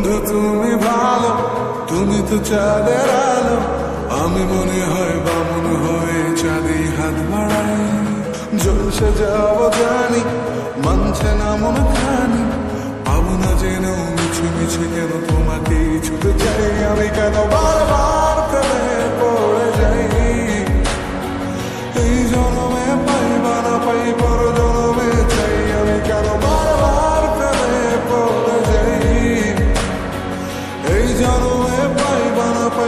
বন্ধু, তুমি ভালো, তুমি তো চাঁদের আলো। আমি মনে হয় বামন হয়ে চাঁদে হাত বাড়াই। জলসে যাব জানি, মানছে না মন খানি। পাবো না যেন মিছে মিছে কেন তোমাকে ছুটে চাই। আমি কেন বারবার প্রেমে পড়ে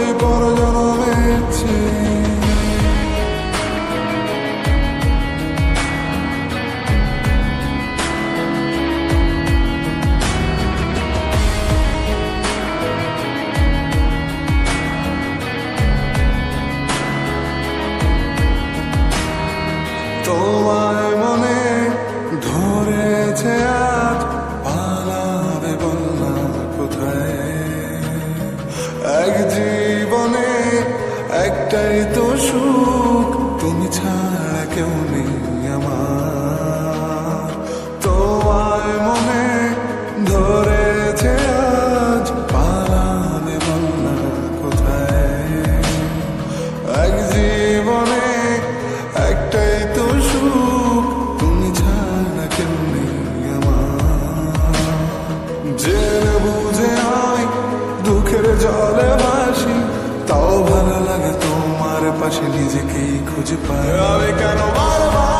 পাই পর জনমে চাই তোমায় একটাই তো সুখ তুমি ছাড়া কেউ নেই আমার। পাশে নিজেকেই খুঁজে পায়। কেন বারবার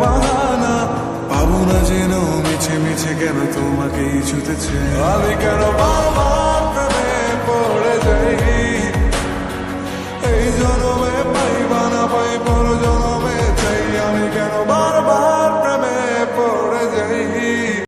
বাহানা। পাবো না যেন মিছে মিছে কেন তোমাকেই ছুতেছে। আমি কেন বারবার